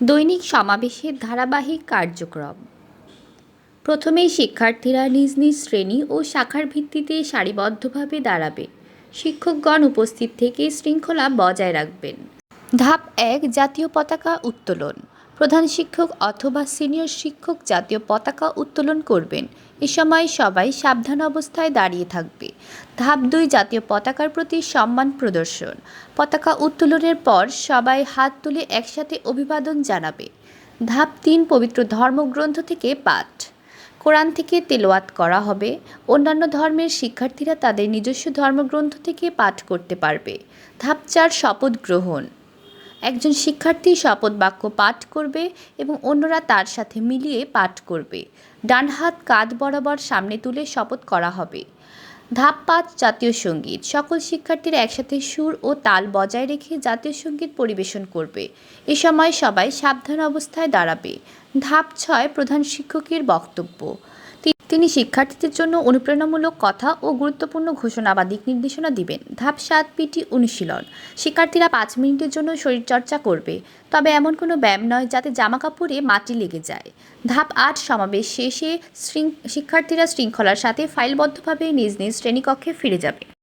দৈনিক সমাবেশের ধারাবাহিক কার্যক্রম। প্রথমেই শিক্ষার্থীরা নিজ নিজ শ্রেণি ও শাখার ভিত্তিতে সারিবদ্ধভাবে দাঁড়াবে। শিক্ষকগণ উপস্থিত থেকে শৃঙ্খলা বজায় রাখবেন। ধাপ এক, জাতীয় পতাকা উত্তোলন। প্রধান শিক্ষক অথবা সিনিয়র শিক্ষক জাতীয় পতাকা উত্তোলন করবেন। এ সময় সবাই সাবধান অবস্থায় দাঁড়িয়ে থাকবে। ধাপ দুই জাতীয় পতাকার প্রতি সম্মান প্রদর্শন। পতাকা উত্তোলনের পর সবাই হাত তুলে একসাথে অভিবাদন জানাবে। ধাপ তিন পবিত্র ধর্মগ্রন্থ থেকে পাঠ। কোরআন থেকে তেলাওয়াত করা হবে। অন্যান্য ধর্মের শিক্ষার্থীরা তাদের নিজস্ব ধর্মগ্রন্থ থেকে পাঠ করতে পারবে। ধাপ চার শপথ গ্রহণ। একজন শিক্ষার্থী শপথ বাক্য পাঠ করবে এবং অন্যরা তার সাথে মিলিয়ে পাঠ করবে। ডান হাত কাঁধ বরাবর সামনে তুলে শপথ করা হবে। ধাপ পাঁচ, জাতীয় সংগীত। সকল শিক্ষার্থীরা একসাথে সুর ও তাল বজায় রেখে জাতীয় সংগীত পরিবেশন করবে। এ সময় সবাই সাবধান অবস্থায় দাঁড়াবে। ধাপ ছয়, প্রধান শিক্ষকের বক্তব্য। তিনি শিক্ষার্থীদের জন্য অনুপ্রেরণামূলক কথা ও গুরুত্বপূর্ণ ঘোষণা বা দিক নির্দেশনা দিবেন। ধাপ সাত, পিটি অনুশীলন। শিক্ষার্থীরা পাঁচ মিনিটের জন্য শরীরচর্চা করবে। তবে এমন কোনো ব্যায়াম নয় যাতে জামা কাপড়ে মাটি লেগে যায়। ধাপ আট, সমাবেশ শেষে শিক্ষার্থীরা শৃঙ্খলার সাথে ফাইলবদ্ধভাবে নিজ নিজ শ্রেণীকক্ষে ফিরে যাবে।